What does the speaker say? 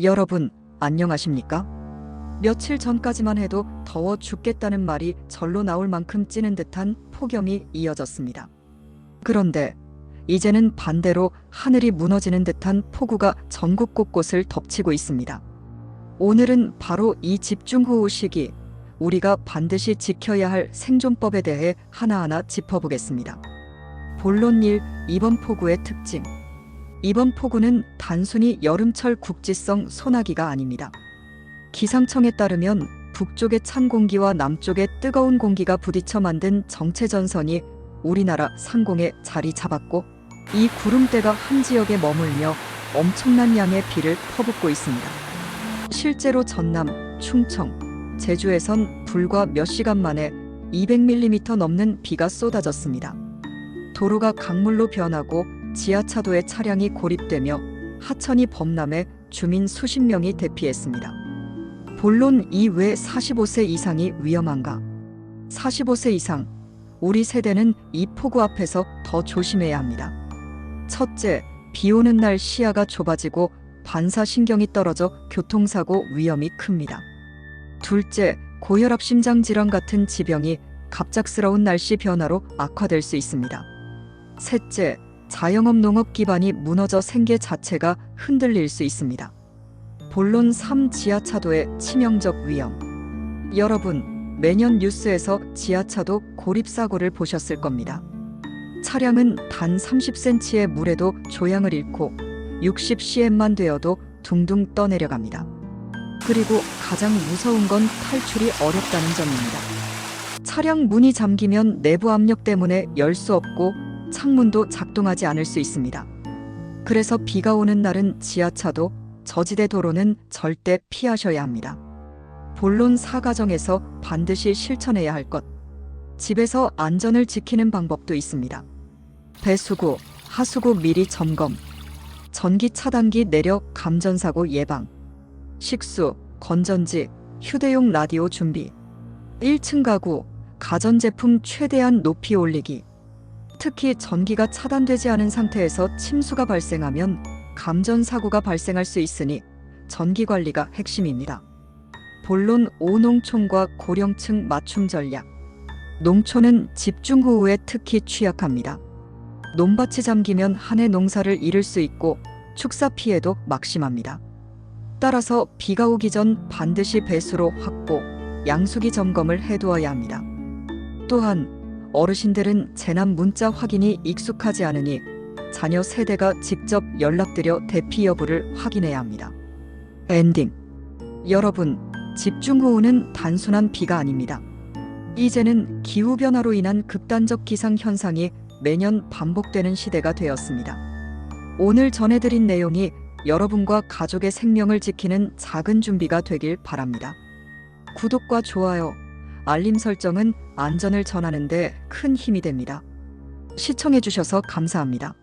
여러분, 안녕하십니까? 며칠 전까지만 해도 더워 죽겠다는 말이 절로 나올 만큼 찌는 듯한 폭염이 이어졌습니다. 그런데 이제는 반대로 하늘이 무너지는 듯한 폭우가 전국 곳곳을 덮치고 있습니다. 오늘은 바로 이 집중호우 시기 우리가 반드시 지켜야 할 생존법에 대해 하나하나 짚어보겠습니다. 본론 1 이번 폭우의 특징 이번 폭우는 단순히 여름철 국지성 소나기가 아닙니다. 기상청에 따르면 북쪽의 찬 공기와 남쪽의 뜨거운 공기가 부딪혀 만든 정체전선이 우리나라 상공에 자리 잡았고 이 구름대가 한 지역에 머물며 엄청난 양의 비를 퍼붓고 있습니다. 실제로 전남, 충청, 제주에선 불과 몇 시간 만에 200mm 넘는 비가 쏟아졌습니다. 도로가 강물로 변하고 지하차도에 차량이 고립되며 하천이 범람해 주민 수십 명이 대피했습니다. 본론 이왜 45세 이상이 위험한가? 45세 이상, 우리 세대는 이 폭우 앞에서 더 조심해야 합니다. 첫째, 비 오는 날 시야가 좁아지고 반사신경이 떨어져 교통사고 위험이 큽니다. 둘째, 고혈압 심장질환 같은 지병이 갑작스러운 날씨 변화로 악화될 수 있습니다. 셋째, 자영업 농업 기반이 무너져 생계 자체가 흔들릴 수 있습니다. 본론 3 지하차도의 치명적 위험. 여러분, 매년 뉴스에서 지하차도 고립 사고를 보셨을 겁니다. 차량은 단 30cm의 물에도 조향을 잃고 60cm만 되어도 둥둥 떠내려갑니다. 그리고 가장 무서운 건 탈출이 어렵다는 점입니다. 차량 문이 잠기면 내부 압력 때문에 열 수 없고 창문도 작동하지 않을 수 있습니다. 그래서 비가 오는 날은 지하차도, 저지대 도로는 절대 피하셔야 합니다. 본론 사가정에서 반드시 실천해야 할 것. 집에서 안전을 지키는 방법도 있습니다. 배수구, 하수구 미리 점검. 전기 차단기 내력 감전사고 예방. 식수, 건전지, 휴대용 라디오 준비. 1층 가구, 가전제품 최대한 높이 올리기. 특히 전기가 차단되지 않은 상태에서 침수가 발생하면 감전 사고가 발생할 수 있으니 전기 관리가 핵심입니다. 본론 5농촌과 고령층 맞춤 전략. 농촌은 집중호우에 특히 취약합니다. 논밭이 잠기면 한 해 농사를 잃을 수 있고 축사 피해도 막심합니다. 따라서 비가 오기 전 반드시 배수로 확보, 양수기 점검을 해두어야 합니다. 또한 어르신들은 재난 문자 확인이 익숙하지 않으니 자녀 세대가 직접 연락드려 대피 여부를 확인해야 합니다. 엔딩. 여러분, 집중호우는 단순한 비가 아닙니다. 이제는 기후변화로 인한 극단적 기상 현상이 매년 반복되는 시대가 되었습니다. 오늘 전해드린 내용이 여러분과 가족의 생명을 지키는 작은 준비가 되길 바랍니다. 구독과 좋아요, 알림 설정은 안전을 전하는데 큰 힘이 됩니다. 시청해주셔서 감사합니다.